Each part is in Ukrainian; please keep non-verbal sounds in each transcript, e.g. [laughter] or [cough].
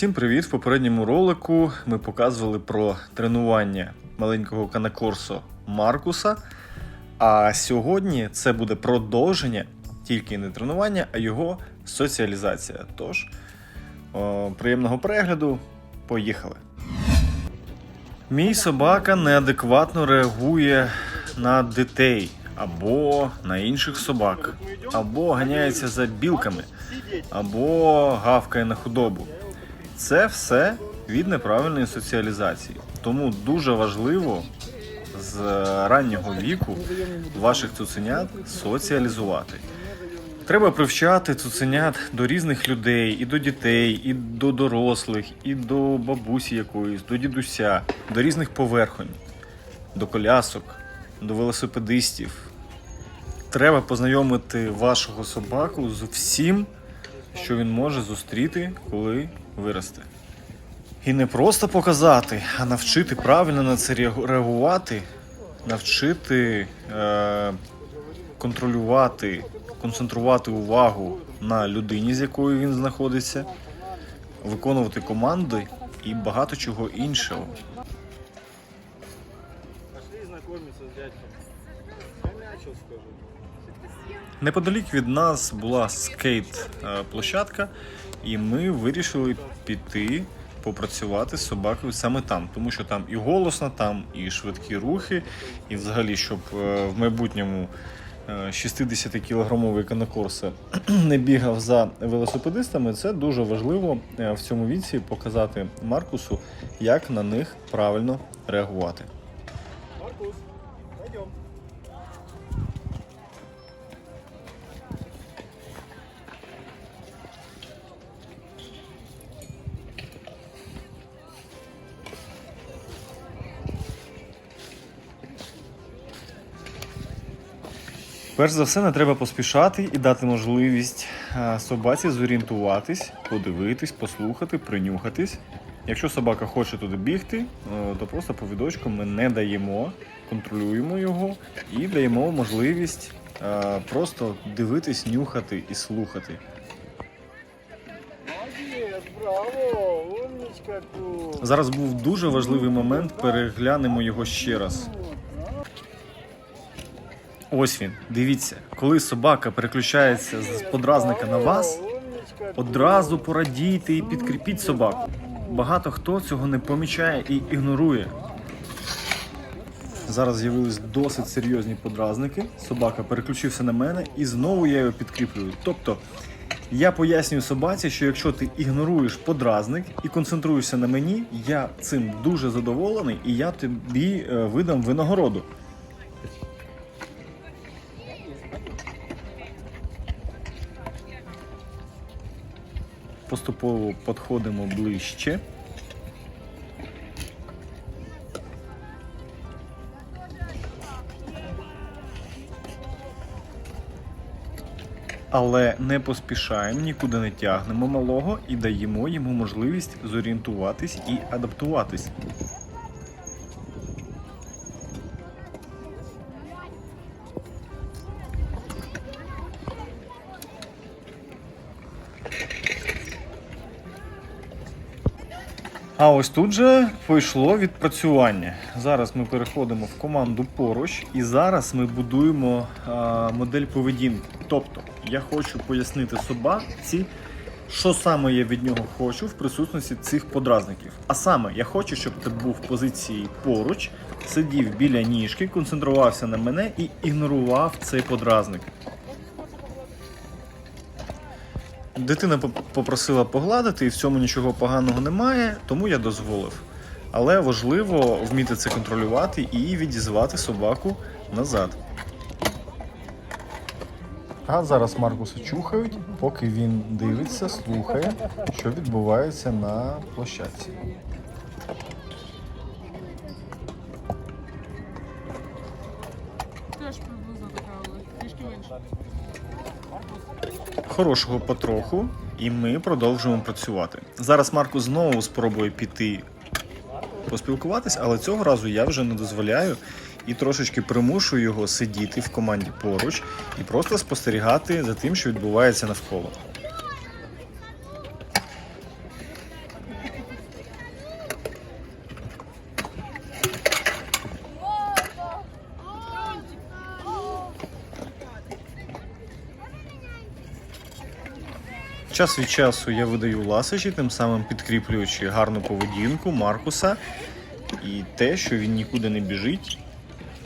Всім привіт! В попередньому ролику ми показували про тренування маленького канакорсо Маркуса. А сьогодні це буде продовження, тільки не тренування, а його соціалізація. Тож, о, приємного перегляду, поїхали. Мій собака неадекватно реагує на дітей або на інших собак, або ганяється за білками, або гавкає на худобу. Це все від неправильної соціалізації. Тому дуже важливо з раннього віку ваших цуценят соціалізувати. Треба привчати цуценят до різних людей, і до дітей, і до дорослих, і до бабусі якоїсь, до дідуся, до різних поверхонь, до колясок, до велосипедистів. Треба познайомити вашого собаку з всім, що він може зустріти, коли виросте. І не просто показати, а навчити правильно на це реагувати, навчити е, контролювати, концентрувати увагу на людині, з якою він знаходиться, виконувати команди і багато чого іншого. Неподалік від нас була скейт-площадка, і ми вирішили піти попрацювати з собакою саме там, тому що там і голосно, там і швидкі рухи, і взагалі, щоб е, в майбутньому 60-кілограмовий канакорса [clears throat] не бігав за велосипедистами, це дуже важливо е, в цьому віці показати Маркусу, як на них правильно реагувати. Маркус, пойдем. Перш за все, не треба поспішати і дати можливість е, собаці зорієнтуватись, подивитись, послухати, принюхатись. Якщо собака хоче туди бігти, е, то просто повідочком ми не даємо, контролюємо його і даємо можливість е, просто дивитись, нюхати і слухати. Зараз був дуже важливий момент, переглянемо його ще раз. Ось він, дивіться, коли собака переключається з подразника на вас, Одразу порадійте і підкріпіть собаку. Багато хто цього не помічає і ігнорує. Зараз з'явились досить серйозні подразники. Собака переключився на мене і знову я його підкріплюю. Тобто я пояснюю собаці, що якщо ти ігноруєш подразник і концентруєшся на мені, я цим дуже задоволений і я тобі е, видам винагороду. Поступово підходимо ближче. Але не поспішаємо, нікуди не тягнемо малого і даємо йому можливість зорієнтуватись і адаптуватись. А ось тут же пішло відпрацювання. Зараз ми переходимо в команду поруч, і зараз ми будуємо модель поведінки. Тобто, я хочу пояснити собаці, що саме я від нього хочу в присутності цих подразників. А саме, я хочу, щоб ти був в позиції поруч, сидів біля ніжки, концентрувався на мене і ігнорував цей подразник. Дитина попросила погладити, і в цьому нічого поганого немає, тому я дозволив. Але важливо вміти це контролювати і відізвати собаку назад. А зараз Маркуса чухають, поки він дивиться, слухає, що відбувається на площадці. Теж приблизно така, але трішки менше. Хорошого потроху, і ми продовжуємо працювати. Зараз Марко знову спробує піти поспілкуватись, але цього разу я вже не дозволяю і трошечки примушую його сидіти в команді поруч і просто спостерігати за тим, що відбувається навколо. Час від часу я видаю ласощі, тим самим підкріплюючи гарну поведінку Маркуса і те, що він нікуди не біжить,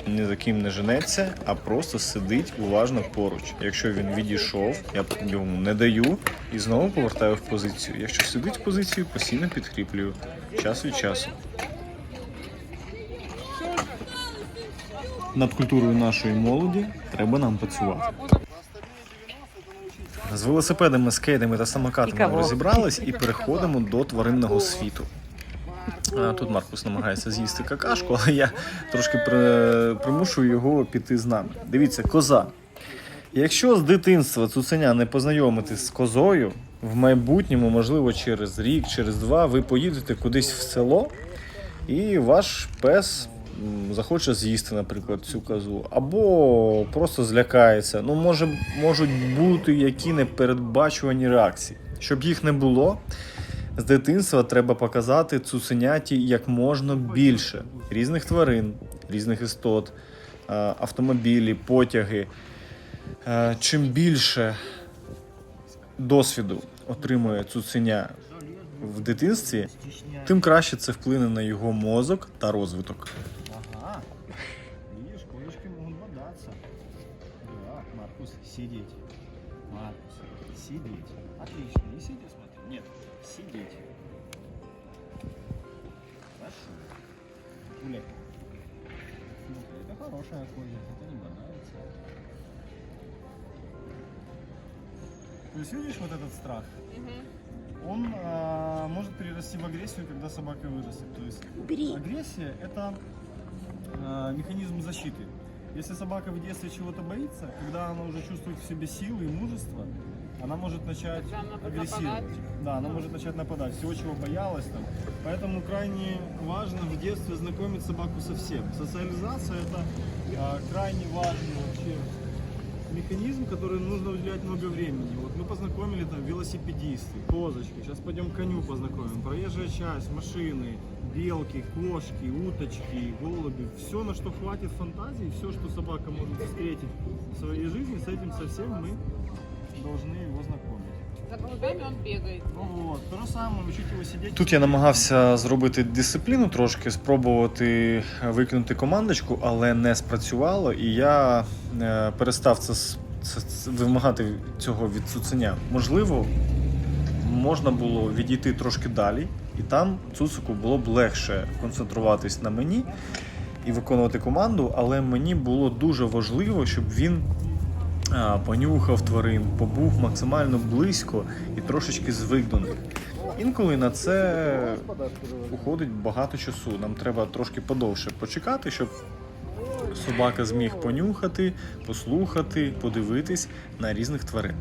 ні за ким не женеться, а просто сидить уважно поруч. Якщо він відійшов, я йому не даю і знову повертаю в позицію. Якщо сидить в позиції, постійно підкріплюю час від часу. Над культурою нашої молоді треба нам працювати. З велосипедами, скейтами та самокатами ми розібрались і переходимо до тваринного світу. А, Тут Маркус намагається з'їсти какашку, але я трошки при... примушую його піти з нами. Дивіться, коза. Якщо з дитинства цуценя не познайомити з козою, в майбутньому, можливо, через рік, через два, ви поїдете кудись в село, і ваш пес захоче з'їсти, наприклад, цю козу, або просто злякається. Ну, може, можуть бути які непередбачувані реакції. Щоб їх не було, з дитинства треба показати цуценяті як можна більше різних тварин, різних істот, автомобілі, потяги. Чим більше досвіду отримує цуценя в дитинстві, тим краще це вплине на його мозок та розвиток. Сидеть. Маркус, сидеть. Отлично. Не сиди, смотри. Нет, сидеть. Хорошо. Гуляй. Это хорошая коза, это не бодается. То есть видишь вот этот страх? Он а, может перерасти в агрессию, когда собака вырастет. То есть агрессия это а, механизм защиты. Если собака в детстве чего-то боится, когда она уже чувствует в себе силы и мужество, она может начать она агрессировать. нападать. Да, она может начать нападать. Всего, чего боялась там. Поэтому крайне важно в детстве знакомить собаку со всем. Социализация это а, крайне важный вообще механизм, который нужно уделять много времени. Вот мы познакомили там велосипедисты, козочки, сейчас пойдем коню познакомим, проезжая часть, машины, белки, кошки, уточки, голуби, все, на что хватит фантазии, все, что собака может встретить в своей жизни, с этим совсем мы должны его знакомить. За голубями он бегает. Ну вот, то же самое, учить его сидеть. Тут я намагався зробити дисципліну трошки, спробувати викинути командочку, але не спрацювало, і я е, перестав це, с- це, це вимагати цього від цуценя. Можливо, можна було відійти трошки далі, і там цуцику було б легше концентруватись на мені і виконувати команду, але мені було дуже важливо, щоб він понюхав тварин, побув максимально близько і трошечки звик до них. Інколи на це уходить багато часу. Нам треба трошки подовше почекати, щоб собака зміг понюхати, послухати, подивитись на різних тварин.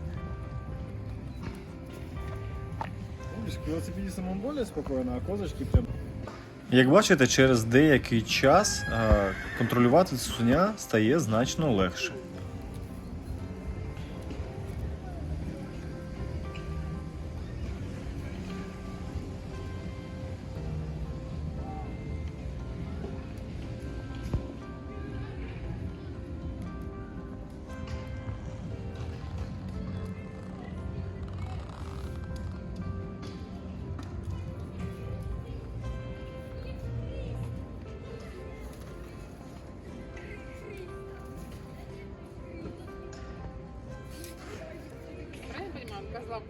Велосипедистам он более спокойно, а козочки прям Як бачите, через деякий час е, контролювати цуня стає значно легше.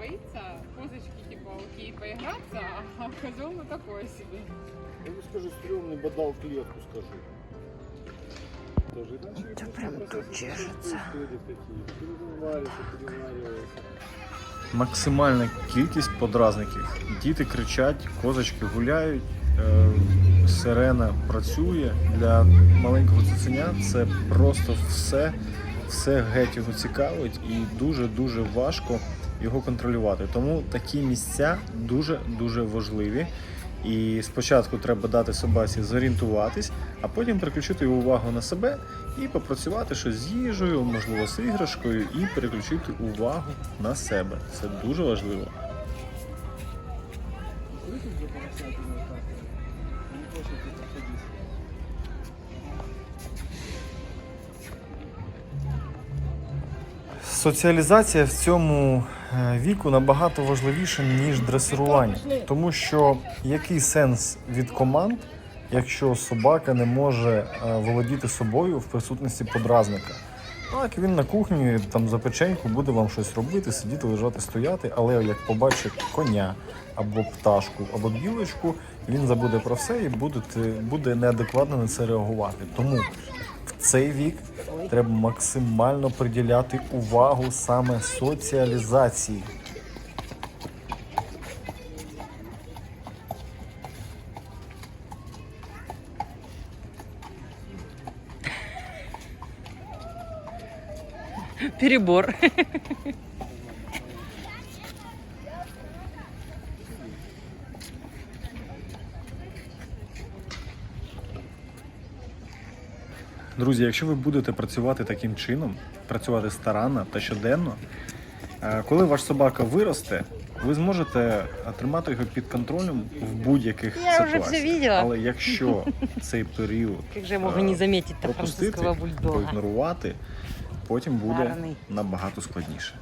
боится, козочки типа окей поиграться, а козел ну такое себе. Я бы скажу, стрёмный бодал клетку, скажу. Тоже иначе это прям тут чешется. Переваривается, переваривается. Максимальна кількість подразників. Діти кричать, козочки гуляють, е, сирена працює. Для маленького цуценя це просто все, все геть його цікавить і дуже-дуже важко його контролювати. Тому такі місця дуже-дуже важливі. І спочатку треба дати собаці зорієнтуватись, а потім переключити увагу на себе і попрацювати щось з їжею, можливо, з іграшкою, і переключити увагу на себе. Це дуже важливо. Соціалізація в цьому віку набагато важливіше, ніж дресирування. Тому що який сенс від команд, якщо собака не може е, володіти собою в присутності подразника? Так, він на кухні там за печеньку буде вам щось робити, сидіти, лежати, стояти, але як побачить коня або пташку, або білочку, він забуде про все і буде, буде неадекватно на це реагувати. Тому в цей вік треба максимально приділяти увагу саме соціалізації. Перебор. Друзі, якщо ви будете працювати таким чином, працювати старанно та щоденно, е, коли ваш собака виросте, ви зможете тримати його під контролем в будь-яких ситуаціях. все. Але якщо [laughs] цей період Як же Э, не заметить-то пропустити, проігнорувати, потім буде набагато складніше.